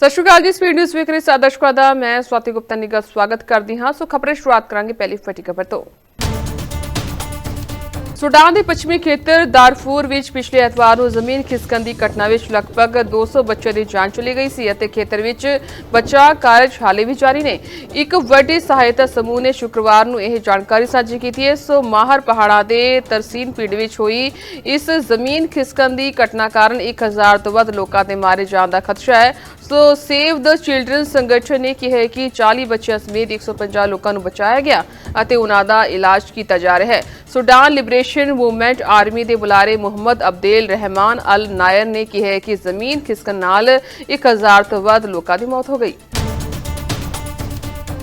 ਸਤਿ ਸ਼੍ਰੀ ਅਕਾਲ ਜੀ, speed news ਵੇਖ ਰਹੇ ਸਾਰੇ ਦਰਸ਼ਕਾਂ ਦਾ ਮੈਂ ਸਵਾਤੀ ਗੁਪਤਾ ਨਿੱਘਾ ਸਵਾਗਤ ਕਰਦੀ ਹਾਂ। ਸੋ ਖਬਰੇ ਸ਼ੁਰੂਆਤ ਕਰਾਂਗੇ ਪਹਿਲੀ ਫਟੀ ਖਬਰ ਤੋਂ। ਸੁਡਾਨ ਦੇ ਪੱਛਮੀ ਖੇਤਰ ਦਾਰਫੂਰ ਵਿੱਚ ਪਿਛਲੇ ਐਤਵਾਰ ਨੂੰ ਜ਼ਮੀਨ ਖਿਸਕਣ ਦੀ ਘਟਨਾ ਵਿੱਚ ਲਗਭਗ 200 ਬੱਚਿਆਂ ਦੀ ਜਾਨ ਚਲੀ ਗਈ ਸੀ ਅਤੇ ਖੇਤਰ ਵਿੱਚ ਬਚਾਅ ਕਾਰਜ ਹਾਲੇ ਵੀ ਜਾਰੀ ਨੇ। ਇੱਕ ਵੱਡੀ ਸਹਾਇਤਾ ਸਮੂਹ ਨੇ ਸ਼ੁੱਕਰਵਾਰ ਨੂੰ ਇਹ ਜਾਣਕਾਰੀ ਸਾਂਝੀ ਕੀਤੀ ਹੈ। ਸੋ ਮਾਹਰ ਪਹਾੜਾਂ ਦੇ ਤਰਸੀਨ ਪਿੰਡ ਵਿੱਚ ਹੋਈ ਇਸ ਜ਼ਮੀਨ ਖਿਸਕਣ ਦੀ ਘਟਨਾ ਕਾਰਨ 1000 ਤੋਂ ਵੱਧ ਲੋਕਾਂ ਦੇ ਮਾਰੇ ਜਾਣ ਦਾ ਖਦਸ਼ਾ ਹੈ। ਸੋ ਸੇਵ ਦ ਚਿਲਡਰਨ ਸੰਗਠਨ ਨੇ ਕਿਹਾ ਕਿ 40 ਬੱਚਿਆਂ ਸਮੇਤ 150 ਲੋਕਾਂ ਨੂੰ ਬਚਾਇਆ ਗਿਆ ਅਤੇ ਉਹਨਾਂ ਦਾ ਇਲਾਜ ਕੀਤਾ ਜਾ ਰਿਹਾ ਹੈ। ਸੁਡਾਨ ਲਿਬਰੇਸ਼ਨ ਮੂਵਮੈਂਟ ਆਰਮੀ ਦੇ ਬੁਲਾਰੇ ਮੁਹੰਮਦ ਅਬਦੇਲ ਰਹਿਮਾਨ ਅਲ ਨਾਇਰ ਨੇ ਕਿਹਾ ਕਿ ਜ਼ਮੀਨ ਖਿਸਕਣ ਨਾਲ 1000 ਤੋਂ ਵੱਧ ਲੋਕਾਂ ਦੀ ਮੌਤ ਹੋ ਗਈ।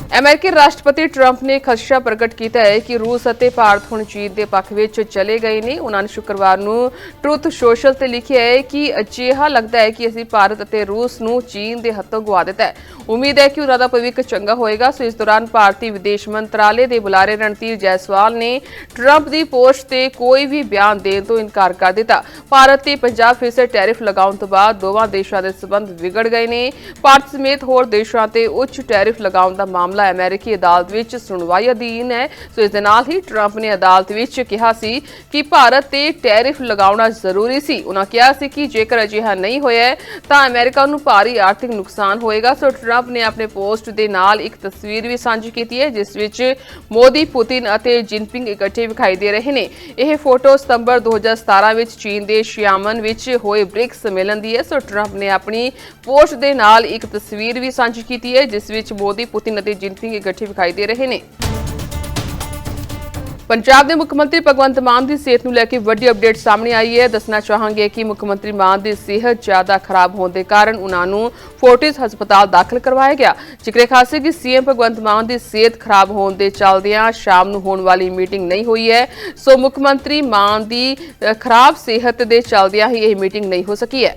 ਅਮਰੀਕੀ ਰਾਸ਼ਟਰਪਤੀ ਟਰੰਪ ਨੇ ਖਦਸ਼ਾ ਪ੍ਰਗਟ ਕੀਤਾ ਹੈ ਕਿ ਰੂਸ ਅਤੇ ਭਾਰਤ ਹੁਣ ਚੀਨ ਦੇ ਪੱਖ ਵਿੱਚ ਚਲੇ ਗਏ ਨੇ। ਉਹਨਾਂ ਨੇ ਸ਼ੁੱਕਰਵਾਰ ਨੂੰ ਟਰੁੱਥ ਸੋਸ਼ਲ ਤੇ ਲਿਖਿਆ ਹੈ ਕਿ ਅਜਿਹਾ ਲੱਗਦਾ ਹੈ ਕਿ ਅਸੀਂ ਭਾਰਤ ਅਤੇ ਰੂਸ ਨੂੰ ਚੀਨ ਦੇ ਹੱਥੋਂ ਗਵਾ ਦਿੱਤਾ ਹੈ। ਉਮੀਦ ਹੈ ਕਿ ਉਹਨਾਂ ਦਾ ਭਵਿੱਖ ਚੰਗਾ ਹੋਏਗਾ। ਸੋ ਇਸ ਦੌਰਾਨ ਭਾਰਤੀ ਵਿਦੇਸ਼ ਮੰਤਰਾਲੇ ਦੇ ਬੁਲਾਰੇ ਰਣਧੀਰ ਜੈਸਵਾਲ ਨੇ ਟਰੰਪ ਦੀ ਪੋਸਟ ਤੇ ਕੋਈ ਵੀ ਬਿਆਨ ਦੇਣ ਤੋਂ ਇਨਕਾਰ ਕਰ ਦਿੱਤਾ। ਭਾਰਤ ਤੇ 50% ਟੈਰਿਫ ਲਗਾਉਣ ਤੋਂ ਬਾਅਦ ਦੋਵਾਂ ਦੇਸ਼ਾਂ ਦੇ ਸਬੰਧ ਵਿਗੜ ਗਏ ਨੇ। ਭਾਰਤ ਸਮੇਤ ਹੋਰ ਦੇਸ਼ਾਂ ਤੇ ਉੱਚ ਟੈਰਿਫ ਲਗਾਉਣ ਦਾ ਮਾਮਲਾ ਅਮਰੀਕੀ ਅਦਾਲਤ ਵਿੱਚ ਸੁਣਵਾਈ ਅਧੀਨ ਹੈ। ਸੋ ਇਸ ਦੇ ਨਾਲ ਹੀ ਟਰੰਪ ਨੇ ਅਦਾਲਤ ਵਿੱਚ ਕਿਹਾ ਸੀ ਕਿ ਭਾਰਤ ਤੇ ਟੈਰਿਫ ਲਗਾਉਣਾ ਜ਼ਰੂਰੀ ਸੀ। ਉਹਨਾਂ ਕਿਹਾ ਸੀ ਕਿ ਜੇਕਰ ਅਜਿਹਾ ਨਹੀਂ ਹੋਇਆ ਤਾਂ ਅਮਰੀਕਾ ਨੂੰ ਭਾਰੀ ਆਰਥਿਕ ਨੁਕਸਾਨ ਹੋਏਗਾ। ਸੋ ਟਰੰਪ ਨੇ ਆਪਣੇ ਪੋਸਟ ਦੇ ਨਾਲ ਇੱਕ ਤਸਵੀਰ ਵੀ ਸਾਂਝੀ ਕੀਤੀ ਹੈ, ਜਿਸ ਵਿੱਚ ਮੋਦੀ, ਪੁਤਿਨ ਅਤੇ ਜਿਨਪਿੰਗ ਇਕੱਠੇ ਵਿਖਾਈ ਦੇ ਰਹੇ ਨੇ। ਇਹ ਫੋਟੋ ਸਤੰਬਰ 2017 ਵਿੱਚ ਚੀਨ ਦੇ ਸ਼ਿਆਮਨ ਵਿੱਚ ਹੋਏ ਬ੍ਰਿਕਸ ਸੰਮੇਲਨ ਦੀ ਹੈ। ਸੋ ਟਰੰਪ ਨੇ ਆਪਣੀ ਪੋਸਟ ਦੇ ਨਾਲ ਇੱਕ ਤਸਵੀਰ ਵੀ ਸਾਂਝੀ ਕੀਤੀ ਹੈ, ਜਿਸ ਵਿੱਚ ਮੋਦੀ, ਪੁਤਿਨ ਅਤੇ ਜਿਨਪਿੰਗ ਇਕੱਠੇ ਵਿਖਾਈ ਦੇ ਰਹੇ ਨੇ। ਪੰਜਾਬ ਦੇ ਮੁੱਖ ਮੰਤਰੀ ਭਗਵੰਤ ਮਾਨ ਦੀ ਸਿਹਤ ਨੂੰ ਲੈ ਕੇ ਵੱਡੀ ਅਪਡੇਟ ਸਾਹਮਣੇ ਆਈ ਹੈ। ਦੱਸਣਾ ਚਾਹਾਂਗੇ ਕਿ ਮੁੱਖ ਮੰਤਰੀ ਮਾਨ ਦੀ ਸਿਹਤ ਜ਼ਿਆਦਾ ਖਰਾਬ ਹੋਣ ਦੇ ਕਾਰਨ ਉਹਨਾਂ ਨੂੰ ਫੋਰਟਿਸ ਹਸਪਤਾਲ ਦਾਖਲ ਕਰਵਾਇਆ ਗਿਆ। ਜ਼ਿਕਰੇ ਖਾਸ ਕਿ ਸੀਐਮ ਭਗਵੰਤ ਮਾਨ ਦੀ ਸਿਹਤ ਖਰਾਬ ਹੋਣ ਦੇ ਚੱਲਦਿਆਂ ਸ਼ਾਮ ਨੂੰ ਹੋਣ ਵਾਲੀ ਮੀਟਿੰਗ ਨਹੀਂ ਹੋਈ ਹੈ। ਸੋ ਮੁੱਖ ਮੰਤਰੀ ਮਾਨ ਦੀ ਖਰਾਬ ਸਿਹਤ ਦੇ ਚੱਲਦਿਆਂ ਹੀ ਇਹ ਮੀਟਿੰਗ ਨਹੀਂ ਹੋ ਸਕੀ ਹੈ।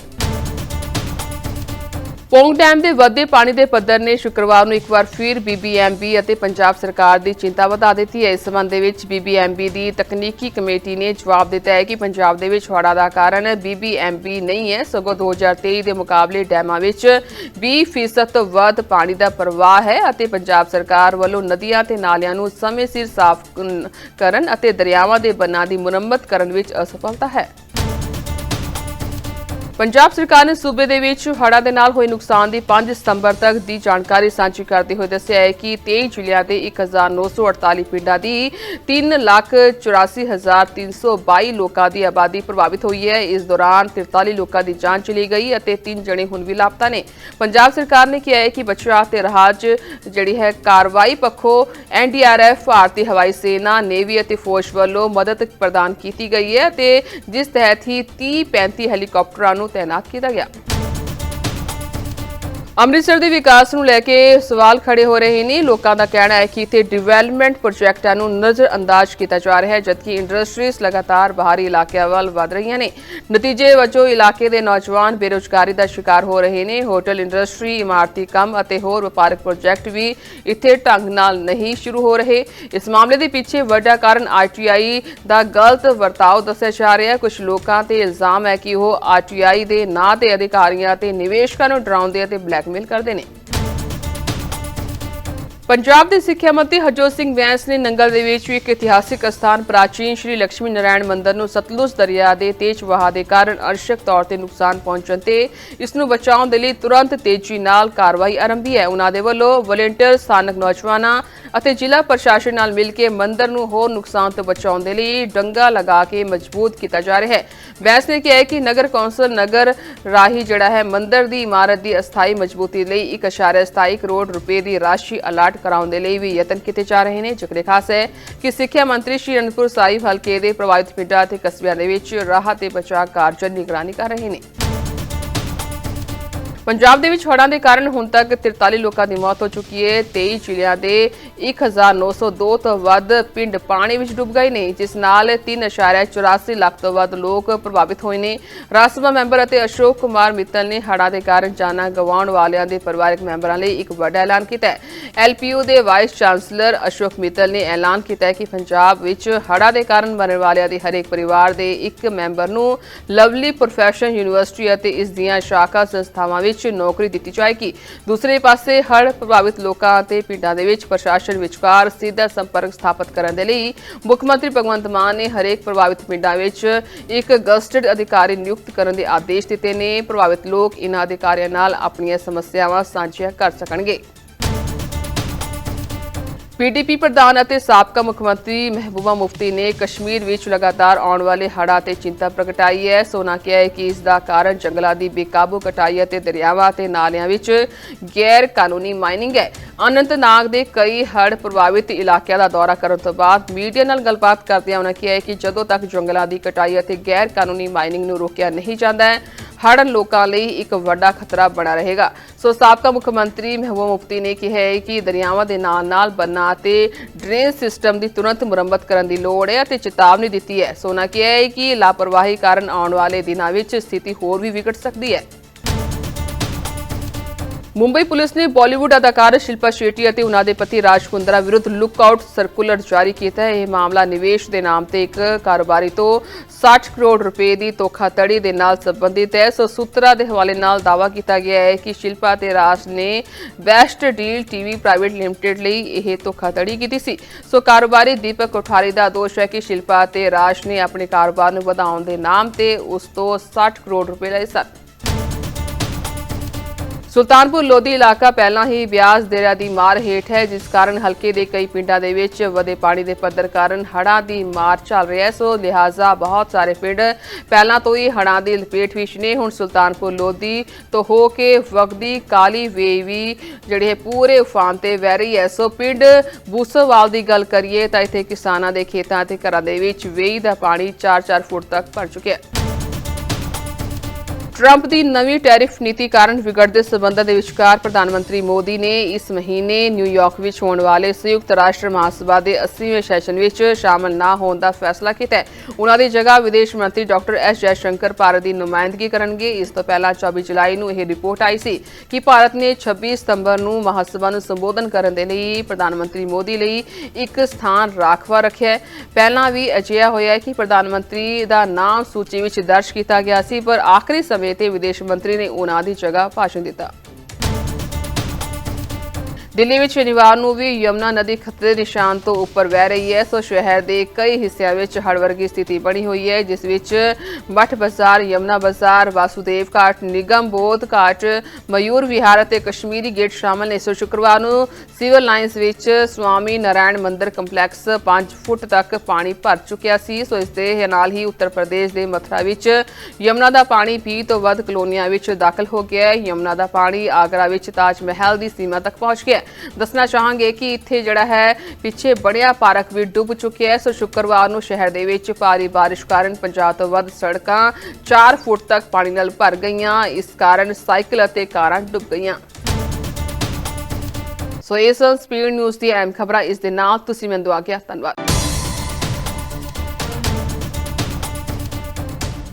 ਪੌਂਗ ਡੈਮ ਦੇ ਵੱਧਦੇ ਪਾਣੀ ਦੇ ਪੱਧਰ ਨੇ ਸ਼ੁੱਕਰਵਾਰ ਨੂੰ ਇੱਕ ਵਾਰ ਫਿਰ ਬੀਬੀਐਮਬੀ ਅਤੇ ਪੰਜਾਬ ਸਰਕਾਰ ਦੀ ਚਿੰਤਾ ਵਧਾ ਦਿੱਤੀ ਹੈ। ਇਸ ਸੰਬੰਧ ਦੇ ਵਿੱਚ ਬੀਬੀਐਮਬੀ ਦੀ ਤਕਨੀਕੀ ਕਮੇਟੀ ਨੇ ਜਵਾਬ ਦਿੱਤਾ ਹੈ ਕਿ ਪੰਜਾਬ ਦੇ ਵਿੱਚ ਹੜ੍ਹਾਂ ਦਾ ਕਾਰਨ ਬੀਬੀਐਮਬੀ ਨਹੀਂ ਹੈ। ਸਗੋਂ 2023 ਦੇ ਮੁਕਾਬਲੇ ਡੈਮਾਂ ਵਿੱਚ 20% ਤੋਂ ਵੱਧ ਪਾਣੀ ਦਾ ਪ੍ਰਵਾਹ ਹੈ ਅਤੇ ਪੰਜਾਬ ਸਰਕਾਰ ਵੱਲੋਂ ਨਦੀਆਂ ਤੇ ਨਾਲਿਆਂ ਨੂੰ ਸਮੇਂ ਸਿਰ ਸਾਫ਼ ਕਰਨ ਅਤੇ ਦਰਿਆਵਾਂ ਦੇ ਬੰਨਾਂ ਦੀ ਮੁਰੰਮਤ ਕਰਨ ਵਿੱਚ ਅਸਫਲਤਾ ਹੈ। ਪੰਜਾਬ ਸਰਕਾਰ ਨੇ ਸੂਬੇ ਦੇ ਵਿੱਚ ਹੜ੍ਹਾਂ ਦੇ ਨਾਲ ਹੋਏ ਨੁਕਸਾਨ ਦੀ 5 ਸਤੰਬਰ ਤੱਕ ਦੀ ਜਾਣਕਾਰੀ ਸਾਂਝੀ ਕਰਦੇ ਹੋਏ ਦੱਸਿਆ ਹੈ ਕਿ 23 ਜ਼ਿਲ੍ਹਿਆਂ ਦੇ 1948 ਪਿੰਡਾਂ ਦੀ 384322 ਲੋਕਾਂ ਦੀ ਆਬਾਦੀ ਪ੍ਰਭਾਵਿਤ ਹੋਈ ਹੈ। ਇਸ ਦੌਰਾਨ 43 ਲੋਕਾਂ ਦੀ ਜਾਨ ਚਲੀ ਗਈ ਅਤੇ 3 ਜਣੇ ਹੁਣ ਵੀ ਲਾਪਤਾ ਨੇ। ਪੰਜਾਬ ਸਰਕਾਰ ਨੇ ਕਿਹਾ ਹੈ ਕਿ ਬਚਾਅ ਤੇ ਰਾਹਤ ਜਿਹੜੀ ਹੈ ਕਾਰਵਾਈ ਪੱਖੋਂ ਐਨਡੀਆਰਐਫ ਭਾਰਤੀ ਹਵਾਈ ਸੈਨਾ, ਨੇਵੀ ਅਤੇ ਫੌਜ ਵੱਲੋਂ ਮਦਦ ਪ੍ਰਦਾਨ ਕੀਤੀ ਗਈ ਹੈ ਤੇ ਜਿਸ ਤਹਿਤ ਹੀ 30 35 ਹੈਲੀਕਾਪਟਰਾਂ ਨੂੰ ਤਾਇਨਾਤ ਕੀਤਾ ਗਿਆ। ਅੰਮ੍ਰਿਤਸਰ ਦੇ ਵਿਕਾਸ ਨੂੰ ਲੈ ਕੇ ਸਵਾਲ ਖੜੇ ਹੋ ਰਹੇ ਨੇ। ਲੋਕਾਂ ਦਾ ਕਹਿਣਾ ਹੈ ਕਿ ਇੱਥੇ ਡਿਵੈਲਪਮੈਂਟ ਪ੍ਰੋਜੈਕਟਾਂ ਨੂੰ ਨਜ਼ਰਅੰਦਾਜ਼ ਕੀਤਾ ਜਾ ਰਿਹਾ ਹੈ, ਜਦਕਿ ਇੰਡਸਟਰੀਜ਼ ਲਗਾਤਾਰ ਬਾਹਰੀ ਇਲਾਕਿਆਂ ਵੱਲ ਵਧ ਰਹੀਆਂ ਨੇ। ਨਤੀਜੇ ਵਜੋਂ ਇਲਾਕੇ ਦੇ ਨੌਜਵਾਨ ਬੇਰੁਜ਼ਗਾਰੀ ਦਾ ਸ਼ਿਕਾਰ ਹੋ ਰਹੇ ਨੇ। ਹੋਟਲ ਇੰਡਸਟਰੀ ਇਮਾਰਤੀ ਕੰਮ ਅਤੇ ਹੋਰ ਵਪਾਰਕ ਪ੍ਰੋਜੈਕਟ ਵੀ ਇੱਥੇ ਢੰਗ ਨਾਲ ਨਹੀਂ ਸ਼ੁਰੂ ਹੋ ਰਹੇ। ਇਸ ਮਾਮਲੇ ਦੇ ਪਿੱਛੇ ਵੱਡਾ ਕਾਰਨ ਆਰਟੀਆਈ ਦਾ ਗਲਤ ਵਰਤਾਓ ਦੱਸਿਆ ਜਾ ਰਿਹਾ ਹੈ। ਕੁਝ ਲੋਕਾਂ ਤੇ ਇਲਜ਼ਾਮ ਹੈ ਕਿ ਉਹ ਆਰਟੀਆਈ ਦੇ ਨਾਂ ਤੇ ਅਧਿਕਾਰੀਆਂ ਤੇ ਨਿਵੇਸ਼ਕਾਂ ਨੂੰ ਡਰਾਉਂਦੇ ਅਤੇ ਬਲੈਕ ਮੇਲ ਕਰਦੇ ਨੇ। ਪੰਜਾਬ ਦੇ ਸਿੱਖਿਆ ਮੰਤਰੀ ਹਰਜੋਤ ਸਿੰਘ ਵੈਂਸ ਨੇ ਨੰਗਲ ਦੇ ਵਿੱਚ ਇੱਕ ਇਤਿਹਾਸਿਕ ਸਥਾਨ ਪ੍ਰਾਚੀਨ ਸ਼੍ਰੀ ਲక్ష్ਮੀ ਨਾਰਾਇਣ ਮੰਦਿਰ ਨੂੰ ਸਤਲੁਜ ਦਰਿਆ ਦੇ ਤੇਜ਼ ਵਹਾਅ ਦੇ ਕਾਰਨ ਅਰਸ਼ਕ ਤੌਰ ਤੇ ਨੁਕਸਾਨ ਪਹੁੰਚਣ ਤੇ ਇਸ ਨੂੰ ਬਚਾਉਣ ਦੇ ਲਈ ਤੁਰੰਤ ਤੇਜ਼ੀ ਨਾਲ ਕਾਰਵਾਈ ਆਰੰਭੀ ਹੈ। ਉਹਨਾਂ ਦੇ ਵੱਲੋਂ ਵਲੰਟੀਅਰ, ਸਥਾਨਕ ਨੌਜਵਾਨਾਂ ਅਤੇ ਜ਼ਿਲ੍ਹਾ ਪ੍ਰਸ਼ਾਸਨ ਨਾਲ ਮਿਲ ਕੇ ਮੰਦਿਰ ਨੂੰ ਹੋਰ ਨੁਕਸਾਨ ਤੋਂ ਬਚਾਉਣ ਦੇ ਲਈ ਡੰਗਾ ਲਗਾ ਕੇ ਮਜ਼ਬੂਤ ਕੀਤਾ ਜਾ ਰਿਹਾ ਹੈ। ਵੈਂਸ ਨੇ ਕਿਹਾ ਕਿ ਨਗਰ ਕੌਂਸਲ ਨਗਰ ਰਾਹੀ ਜਿਹੜਾ ਹੈ ਮੰਦਿਰ ਦੀ ਇਮਾਰਤ ਦੀ ਅਸਥਾਈ ਮਜ਼ਬੂਤੀ ਲਈ 1.27 ਕਰੋੜ ਰੁਪਏ ਦੀ ਰਾਸ਼ੀ ਅਲਾਟ ਕਰਾਉਣ ਦੇ ਲਈ ਵੀ ਯਤਨ ਕੀਤੇ ਜਾ ਰਹੇ ਨੇ। ਜ਼ਿਕਰੇ ਖਾਸ ਹੈ ਕਿ ਸਿੱਖਿਆ ਮੰਤਰੀ ਸ਼੍ਰੀ ਅਨੰਦਪੁਰ ਸਾਹਿਬ ਹਲਕੇ ਦੇ ਪ੍ਰਭਾਵਿਤ ਪਿੰਡਾਂ ਅਤੇ ਕਸਬਿਆਂ ਦੇ ਵਿੱਚ ਰਾਹਤ ਤੇ ਬਚਾਅ ਕਾਰਜ ਨਿਗਰਾਨੀ ਕਰ ਰਹੇ ਨੇ। ਪੰਜਾਬ ਦੇ ਵਿੱਚ ਹੜ੍ਹਾਂ ਦੇ ਕਾਰਨ ਹੁਣ ਤੱਕ 43 ਲੋਕਾਂ ਦੀ ਮੌਤ ਹੋ ਚੁੱਕੀ ਹੈ। 23 ਜ਼ਿਲ੍ਹਿਆਂ ਦੇ 1902 ਤੋਂ ਵੱਧ ਪਿੰਡ ਪਾਣੀ ਵਿੱਚ ਡੁੱਬ ਗਏ ਨੇ, ਜਿਸ ਨਾਲ 3.84 ਲੱਖ ਤੋਂ ਵੱਧ ਲੋਕ ਪ੍ਰਭਾਵਿਤ ਹੋਏ ਨੇ। ਰਾਜ ਸਭਾ ਮੈਂਬਰ ਅਤੇ ਅਸ਼ੋਕ ਕੁਮਾਰ ਮਿੱਤਲ ਨੇ ਹੜ੍ਹਾਂ ਦੇ ਕਾਰਨ ਜਾਨਾਂ ਗਵਾਉਣ ਵਾਲਿਆਂ ਦੇ ਪਰਿਵਾਰਕ ਮੈਂਬਰਾਂ ਲਈ ਇੱਕ ਵੱਡਾ ਐਲਾਨ ਕੀਤਾ ਹੈ। ਐਲਪੀਯੂ ਦੇ ਵਾਈਸ ਚਾਂਸਲਰ ਅਸ਼ੋਕ ਮਿੱਤਲ ਨੇ ਐਲਾਨ ਕੀਤਾ ਹੈ ਕਿ ਪੰਜਾਬ ਵਿੱਚ ਹੜ੍ਹਾਂ ਦੇ ਕਾਰਨ ਮਰਨ ਵਾਲਿਆਂ ਦੇ ਹਰੇਕ ਪਰਿਵਾਰ ਦੇ ਇੱਕ ਮੈਂਬਰ ਨੂੰ ਲਵਲੀ ਪ੍ਰੋਫੈਸ਼ਨ ਯੂਨੀਵਰਸਿਟੀ ਅਤੇ ਇਸ ਦੀਆਂ ਸ਼ਾਖਾ ਸੰਸਥਾਵਾਂ ਵਿੱਚ ਨੌਕਰੀ ਦਿੱਤੀ ਜਾਏਗੀ। ਦੂਸਰੇ ਪਾਸੇ ਹੜ੍ਹ ਪ੍ਰਭਾਵਿਤ ਲੋਕਾਂ ਅਤੇ ਪਿੰਡਾਂ ਦੇ ਵਿੱਚ ਪ੍ਰਸ਼ਾਸਨ ਵਿਚਕਾਰ ਸਿੱਧਾ ਸੰਪਰਕ ਸਥਾਪਿਤ ਕਰਨ ਦੇ ਲਈ ਮੁੱਖ ਮੰਤਰੀ ਭਗਵੰਤ ਮਾਨ ਨੇ ਹਰੇਕ ਪ੍ਰਭਾਵਿਤ ਪਿੰਡਾਂ ਵਿੱਚ ਇੱਕ ਗਸਟਡ ਅਧਿਕਾਰੀ ਨਿਯੁਕਤ ਕਰਨ ਦੇ ਆਦੇਸ਼ ਦਿੱਤੇ ਨੇ। ਪ੍ਰਭਾਵਿਤ ਲੋਕ ਇਨ੍ਹਾਂ ਅਧਿਕਾਰੀਆਂ ਨਾਲ ਆਪਣੀਆਂ ਸਮੱਸਿਆਵਾਂ ਸਾਂਝੀਆਂ ਕਰ ਸਕਣਗੇ। ਪੀਡੀਪੀ ਪ੍ਰਧਾਨ ਅਤੇ ਸਾਬਕਾ ਮੁੱਖ ਮੰਤਰੀ ਮਹਿਬੂਬਾ ਮੁਫਤੀ ਨੇ ਕਸ਼ਮੀਰ ਵਿੱਚ ਲਗਾਤਾਰ ਆਉਣ ਵਾਲੇ ਹੜ੍ਹਾਂ ਤੇ ਚਿੰਤਾ ਪ੍ਰਗਟਾਈ ਹੈ। ਸੋਨਾ ਕਿਹਾ ਹੈ ਕਿ ਇਸ ਦਾ ਕਾਰਨ ਜੰਗਲਾਂ ਦੀ ਬੇਕਾਬੂ ਕਟਾਈ ਅਤੇ ਦਰਿਆਵਾਂ ਤੇ ਨਾਲਿਆਂ ਵਿੱਚ ਗੈਰ ਕਾਨੂੰਨੀ ਮਾਈਨਿੰਗ ਹੈ। ਅਨੰਤਨਾਗ ਦੇ ਕਈ ਹੜ੍ਹ ਪ੍ਰਭਾਵਿਤ ਇਲਾਕਿਆਂ ਦਾ ਦੌਰਾ ਕਰਨ ਤੋਂ ਬਾਅਦ ਮੀਡੀਆ ਨਾਲ ਗੱਲਬਾਤ ਕਰਦਿਆਂ ਉਹਨਾਂ ਕਿਹਾ ਹੈ ਕਿ ਜਦੋਂ ਤੱਕ ਜੰਗਲਾਂ ਦੀ ਕਟਾਈ ਅਤੇ ਗੈਰ ਕਾਨੂੰਨੀ ਮਾਈਨਿੰਗ ਨੂੰ ਰੋਕਿਆ ਨਹੀਂ ਜਾਂਦਾ ਹੈ ਹੜ੍ਹ ਲੋਕਾਂ ਲਈ ਇੱਕ ਵੱਡਾ ਖਤਰਾ ਬਣਾ ਰਹੇਗਾ। ਸੋ ਸਾਬਕਾ ਮੁੱਖ ਮੰਤਰੀ ਮਹਿਬੂਬਾ ਮੁਫਤੀ ਨੇ ਕਿਹਾ ਹੈ ਕਿ ਦਰਿਆਵਾਂ ਦੇ ਨਾਲ-ਨਾਲ ਬੰਨਾਂ ਅਤੇ ਡਰੇਨ ਸਿਸਟਮ ਦੀ ਤੁਰੰਤ ਮੁਰੰਮਤ ਕਰਨ ਦੀ ਲੋੜ ਹੈ ਅਤੇ ਚੇਤਾਵਨੀ ਦਿੱਤੀ ਹੈ। ਸੋਨਾ ਕਿਹਾ ਹੈ ਕਿ ਲਾਪਰਵਾਹੀ ਕਾਰਨ ਆਉਣ ਵਾਲੇ ਦਿਨਾਂ ਵਿੱਚ ਸਥਿਤੀ ਹੋਰ ਵੀ ਵਿਗੜ ਸਕਦੀ ਹੈ। ਮੁੰਬਈ ਪੁਲਿਸ ਨੇ ਬਾਲੀਵੁੱਡ ਅਦਾਕਾਰ ਸ਼ਿਲਪਾ ਸ਼ੇਟੀ ਅਤੇ ਉਹਨਾਂ ਦੇ ਪਤੀ ਰਾਜ ਕੁੰਦਰਾ ਵਿਰੁੱਧ ਲੁੱਕਆਊਟ ਸਰਕੂਲਰ ਜਾਰੀ ਕੀਤਾ ਹੈ। ਇਹ ਮਾਮਲਾ ਨਿਵੇਸ਼ ਦੇ ਨਾਮ ਤੇ ਇੱਕ ਕਾਰੋਬਾਰੀ ਤੋਂ 60 ਕਰੋੜ ਰੁਪਏ ਦੀ ਧੋਖਾਧੜੀ ਦੇ ਨਾਲ ਸੰਬੰਧਿਤ ਹੈ। ਸੋ ਸੂਤਰਾਂ ਦੇ ਹਵਾਲੇ ਨਾਲ ਦਾਅਵਾ ਕੀਤਾ ਗਿਆ ਹੈ ਕਿ ਸ਼ਿਲਪਾ ਤੇ ਰਾਜ ਨੇ best deal TV private limited ਲਈ ਇਹ ਧੋਖਾਧੜੀ ਕੀਤੀ ਸੀ। ਸੋ ਕਾਰੋਬਾਰੀ ਦੀਪਕ ਕੋਠਾਰੀ ਦਾ ਦੋਸ਼ ਹੈ ਕਿ ਸ਼ਿਲਪਾ ਤੇ ਰਾਜ ਨੇ ਆਪਣੇ ਕਾਰੋਬਾਰ ਨੂੰ ਵਧਾਉਣ ਦੇ ਨਾਮ ਤੇ ਉਸ ਤੋਂ 60 ਕਰੋੜ ਰੁਪਏ ਲਏ ਸਨ। ਸੁਲਤਾਨਪੁਰ ਲੋਧੀ ਇਲਾਕਾ ਪਹਿਲਾਂ ਹੀ ਬਿਆਸ ਦਰਿਆ ਦੀ ਮਾਰ ਹੇਠ ਹੈ, ਜਿਸ ਕਾਰਨ ਹਲਕੇ ਦੇ ਕਈ ਪਿੰਡਾਂ ਦੇ ਵਿੱਚ ਵਧੇ ਪਾਣੀ ਦੇ ਪੱਧਰ ਕਾਰਨ ਹੜ੍ਹਾਂ ਦੀ ਮਾਰ ਚੱਲ ਰਹੀ ਹੈ। ਸੋ ਲਿਹਾਜ਼ਾ ਬਹੁਤ ਸਾਰੇ ਪਿੰਡ ਪਹਿਲਾਂ ਤੋਂ ਹੀ ਹੜ੍ਹਾਂ ਦੀ ਲਪੇਟ ਵਿੱਚ ਨੇ। ਹੁਣ ਸੁਲਤਾਨਪੁਰ ਲੋਧੀ ਤੋਂ ਹੋ ਕੇ ਵਗਦੀ ਕਾਲੀ ਵੇ ਵੀ ਜਿਹੜੇ ਪੂਰੇ ਉਫਾਨ ਤੇ ਵਹਿ ਰਹੀ ਹੈ। ਸੋ ਪਿੰਡ ਬੂਸੋਵਾਲ ਦੀ ਗੱਲ ਕਰੀਏ ਤਾਂ ਇੱਥੇ ਕਿਸਾਨਾਂ ਦੇ ਖੇਤਾਂ ਅਤੇ ਘਰਾਂ ਦੇ ਵਿੱਚ ਵੇਈ ਦਾ ਪਾਣੀ 4-4 ਫੁੱਟ ਤੱਕ ਭਰ ਚੁੱਕਿਆ ਹੈ। ਟਰੰਪ ਦੀ ਨਵੀਂ ਟੈਰਿਫ ਨੀਤੀ ਕਾਰਨ ਵਿਗੜਦੇ ਸਬੰਧਾਂ ਦੇ ਵਿਚਕਾਰ ਪ੍ਰਧਾਨ ਮੰਤਰੀ ਮੋਦੀ ਨੇ ਇਸ ਮਹੀਨੇ ਨਿਊਯਾਰਕ ਵਿੱਚ ਹੋਣ ਵਾਲੇ ਸੰਯੁਕਤ ਰਾਸ਼ਟਰ ਮਹਾਸਭਾ ਦੇ 80ਵੇਂ ਸੈਸ਼ਨ ਵਿੱਚ ਸ਼ਾਮਲ ਨਾ ਹੋਣ ਦਾ ਫੈਸਲਾ ਕੀਤਾ ਹੈ। ਉਹਨਾਂ ਦੀ ਜਗ੍ਹਾ ਵਿਦੇਸ਼ ਮੰਤਰੀ ਡਾਕਟਰ ਐਸ ਜੈਸ਼ੰਕਰ ਭਾਰਤ ਦੀ ਨੁਮਾਇੰਦਗੀ ਕਰਨਗੇ। ਇਸ ਤੋਂ ਪਹਿਲਾਂ 24 ਜੁਲਾਈ ਨੂੰ ਇਹ ਰਿਪੋਰਟ ਆਈ ਸੀ ਕਿ ਭਾਰਤ ਨੇ 26 ਸਤੰਬਰ ਨੂੰ ਮਹਾਸਭਾ ਨੂੰ ਸੰਬੋਧਨ ਕਰਨ ਦੇ ਲਈ ਪ੍ਰਧਾਨ ਮੰਤਰੀ ਮੋਦੀ ਲਈ ਇੱਕ ਸਥਾਨ ਰਾਖਵਾ ਰੱਖਿਆ ਹੈ। ਪਹਿਲਾਂ ਵੀ ਅਜਿਹਾ ਹੋਇਆ ਹੈ ਕਿ ਪ੍ਰਧਾਨ ਮੰਤਰੀ ਦਾ ਨਾਮ ਸੂਚੀ ਵਿੱਚ ਦਰਜ ਕੀਤਾ ਗਿਆ ਸੀ, ਪਰ ਆਖਰੀ ਸਮੇਂ ਤੇ ਵਿਦੇਸ਼ ਮੰਤਰੀ ਨੇ ਉਹਨਾਂ ਦੀ ਜਗ੍ਹਾ ਭਾਸ਼ਣ ਦਿੱਤਾ। ਦਿੱਲੀ ਵਿੱਚ ਸ਼ਨੀਵਾਰ ਨੂੰ ਵੀ ਯਮਨਾ ਨਦੀ ਖਤਰੇ ਦੇ ਨਿਸ਼ਾਨ ਤੋਂ ਉੱਪਰ ਵਹਿ ਰਹੀ ਹੈ। ਸੋ ਸ਼ਹਿਰ ਦੇ ਕਈ ਹਿੱਸਿਆਂ ਵਿੱਚ ਹੜ ਵਰਗੀ ਸਥਿਤੀ ਬਣੀ ਹੋਈ ਹੈ, ਜਿਸ ਵਿੱਚ ਮੱਠ ਬਾਜ਼ਾਰ, ਯਮਨਾ ਬਾਜ਼ਾਰ, ਵਾਸੂਦੇਵ ਘਾਟ, ਨਿਗਮ ਬੋਧ ਘਾਟ, ਮਯੂਰ ਵਿਹਾਰ ਅਤੇ ਕਸ਼ਮੀਰੀ ਗੇਟ ਸ਼ਾਮਲ ਨੇ। ਸੋ ਸ਼ੁੱਕਰਵਾਰ ਨੂੰ ਸਿਵਲ ਲਾਈਨਸ ਵਿੱਚ ਸਵਾਮੀ ਨਾਰਾਇਣ ਮੰਦਿਰ ਕੰਪਲੈਕਸ 5 ਫੁੱਟ ਤੱਕ ਪਾਣੀ ਭਰ ਚੁੱਕਿਆ ਸੀ। ਸੋ ਇਸ ਦੇ ਨਾਲ ਹੀ ਉੱਤਰ ਪ੍ਰਦੇਸ਼ ਦੇ ਮਥੁਰਾ ਵਿੱਚ ਯਮਨਾ ਦਾ ਪਾਣੀ ਪੀ ਤੋਂ ਵੱਧ ਕਲੋਨੀਆਂ ਵਿੱਚ ਦਾਖਲ ਹੋ ਗਿਆ ਹੈ। ਯਮਨਾ ਦਾ ਪਾਣੀ ਆਗਰਾ ਵਿੱਚ ਤਾਜ ਮਹਿਲ ਦੀ ਸੀਮਾ ਤੱਕ ਪਹੁੰਚ ਗਿਆ ਹੈ। ਦੱਸਣਾ ਚਾਹਾਂਗੇ ਕਿ ਇੱਥੇ ਜਿਹੜਾ ਹੈ, ਪਿੱਛੇ ਬਣਿਆ ਪਾਰਕ ਵੀ ਡੁੱਬ ਚੁੱਕਿਆ ਹੈ। ਸੋ ਸ਼ੁੱਕਰਵਾਰ ਨੂੰ ਸ਼ਹਿਰ ਦੇ ਵਿੱਚ ਭਾਰੀ ਬਾਰਿਸ਼ ਕਾਰਨ 50 ਤੋਂ ਵੱਧ ਸੜਕਾਂ 4 ਫੁੱਟ ਤੱਕ ਪਾਣੀ ਨਾਲ ਭਰ ਗਈਆਂ। ਇਸ ਕਾਰਨ ਸਾਈਕਲ ਅਤੇ ਕਾਰਾਂ ਡੁੱਬ ਗਈਆਂ। ਸੋ ਇਹ ਸਨ ਸਪੀਡ ਨਿਊਜ਼ ਦੀ ਅਹਿਮ ਖਬਰਾਂ ਇਸ ਦੇ ਨਾਲ। ਤੁਸੀਂ ਮੈਨੂੰ ਦੁਆ ਗਿਆ ਧੰਨਵਾਦ।